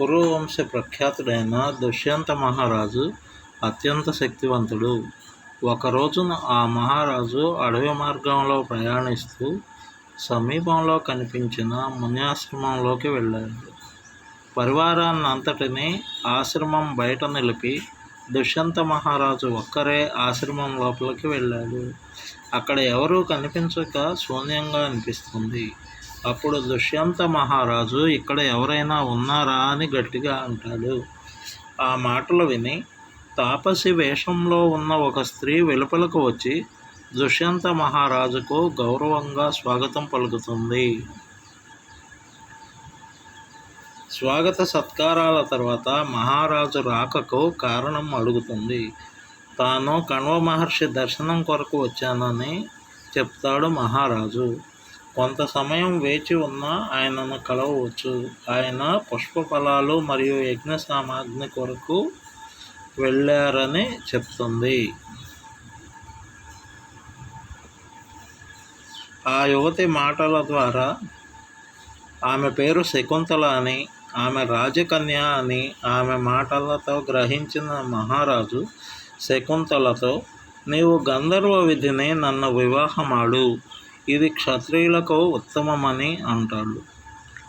పురువంశ ప్రఖ్యాతుడైన దుష్యంత మహారాజు అత్యంత శక్తివంతుడు. ఒక రోజున ఆ మహారాజు అడవి మార్గంలో ప్రయాణిస్తూ సమీపంలో కనిపించిన మున్యాశ్రమంలోకి వెళ్ళాడు. పరివారాన్ని అంతటినీ ఆశ్రమం బయట నిలిపి దుష్యంత మహారాజు ఒక్కరే ఆశ్రమం లోపలికి వెళ్ళాడు. అక్కడ ఎవరూ కనిపించక శూన్యంగా అనిపిస్తుంది. అప్పుడు దుష్యంత మహారాజు ఇక్కడ ఎవరైనా ఉన్నారా? అని గట్టిగా అంటాడు. ఆ మాటలు విని తాపసి వేషంలో ఉన్న ఒక స్త్రీ వెలుపలకు వచ్చి దుష్యంత మహారాజుకు గౌరవంగా స్వాగతం పలుకుతుంది. స్వాగత సత్కారాల తర్వాత మహారాజు రాకకు కారణం అడుగుతుంది. తాను కణ్వ మహర్షి దర్శనం కొరకు వచ్చానని చెప్తాడు మహారాజు. కొంత సమయం వేచి ఉన్న ఆయనను కలవవచ్చు. ఆయన పుష్ప ఫలాలు మరియు యజ్ఞ సామాగ్రి కొరకు వెళ్ళారని చెప్తుంది. ఆ యువతి మాటల ద్వారా ఆమె పేరు శకుంతల అని ఆమె రాజకన్య అని ఆమె మాటలతో గ్రహించిన మహారాజు శకుంతలతో నీవు గంధర్వ విధిని నన్ను వివాహమాడు. ఇది క్షత్రియులకు ఉత్తమమని అంటాడు.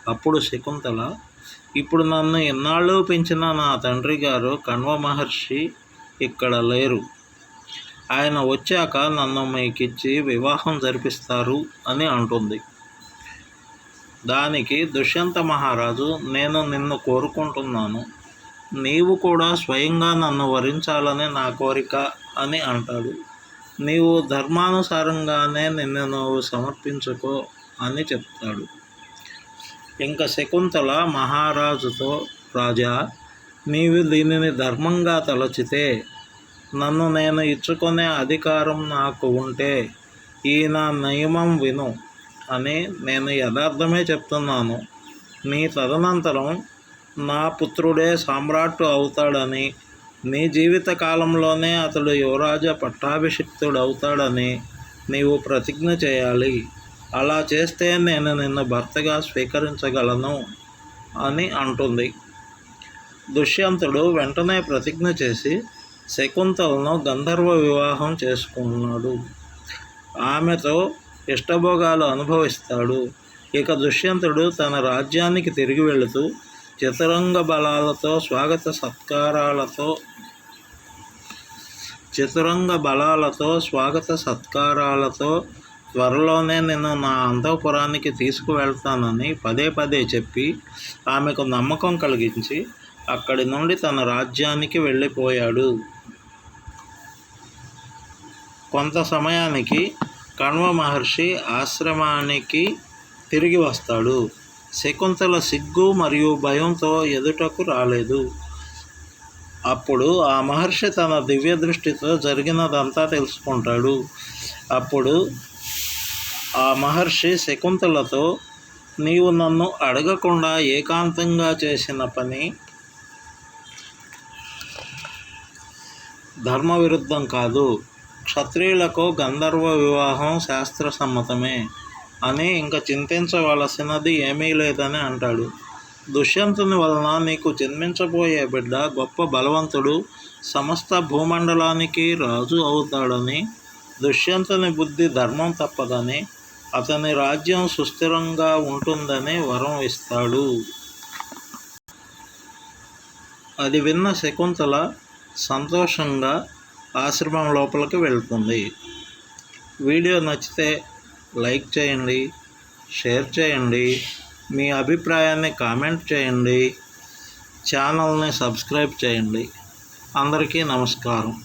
అప్పుడు శకుంతల ఇప్పుడు నన్ను ఎన్నాళ్ళు పెంచిన నా తండ్రి గారు కణ్వ మహర్షి ఇక్కడ లేరు. ఆయన వచ్చాక నన్ను మీకిచ్చి వివాహం జరిపిస్తారు అని అంటుంది. దానికి దుష్యంత మహారాజు నేను నిన్ను కోరుకుంటున్నాను. నీవు కూడా స్వయంగా నన్ను వరించాలని నా కోరిక అని అంటాడు. నీవు ధర్మానుసారంగానే నిన్ను నువ్వు సమర్పించుకో అని చెప్తాడు. ఇంకా శకుంతల మహారాజుతో రాజా నీవు దీనిని ధర్మంగా తలచితే నన్ను నేను ఇచ్చుకునే అధికారం నాకు ఉంటే ఈ నా నియమం విను అని నేను యథార్థమే చెప్తున్నాను. నీ తదనంతరం నా పుత్రుడే సామ్రాట్ అవుతాడని నీ జీవిత కాలంలోనే అతడు యువరాజ పట్టాభిషిక్తుడు అవుతాడని నీవు ప్రతిజ్ఞ చేయాలి. అలా చేస్తే నేను నిన్ను భర్తగా స్వీకరించగలను అని అంటుంది. దుష్యంతుడు వెంటనే ప్రతిజ్ఞ చేసి శకుంతలను గంధర్వ వివాహం చేసుకున్నాడు. ఆమెతో ఇష్టభోగాలు అనుభవిస్తాడు. ఇక దుష్యంతుడు తన రాజ్యానికి తిరిగి వెళుతూ చతురంగ బలాలతో స్వాగత సత్కారాలతో చతురంగ బలాలతో స్వాగత సత్కారాలతో త్వరలోనే నేను నా అంతఃపురానికి తీసుకువెళ్తానని పదే పదే చెప్పి ఆమెకు నమ్మకం కలిగించి అక్కడి నుండి తన రాజ్యానికి వెళ్ళిపోయాడు. కొంత సమయానికి కణ్వ మహర్షి ఆశ్రమానికి తిరిగి వస్తాడు. శకుంతల సిగ్గు మరియు భయంతో ఎదుటకు రాలేదు. అప్పుడు ఆ మహర్షి తన దివ్య దృష్టితో జరిగినదంతా తెలుసుకుంటాడు. అప్పుడు ఆ మహర్షి శకుంతలతో నీవు నన్ను అడగకుండా ఏకాంతంగా చేసిన పని ధర్మ విరుద్ధం కాదు. క్షత్రియులకు గంధర్వ వివాహం శాస్త్ర సమ్మతమే అని ఇంకా చింతించవలసినది ఏమీ లేదని అంటాడు. దుష్యంతుని వలన నీకు జన్మించబోయే బిడ్డ గొప్ప బలవంతుడు సమస్త భూమండలానికి రాజు అవుతాడని దుష్యంతుని బుద్ధి ధర్మం తప్పదని అతని రాజ్యం సుస్థిరంగా ఉంటుందని వరం ఇస్తాడు. అది విన్న శకుంతల సంతోషంగా ఆశ్రమం లోపలికి వెళ్తుంది. వీడియో నచ్చితే లైక్ చేయండి షేర్ చేయండి. మీ అభిప్రాయాన్ని కామెంట్ చేయండి. ఛానల్ని సబ్స్క్రైబ్ చేయండి. అందరికీ నమస్కారం.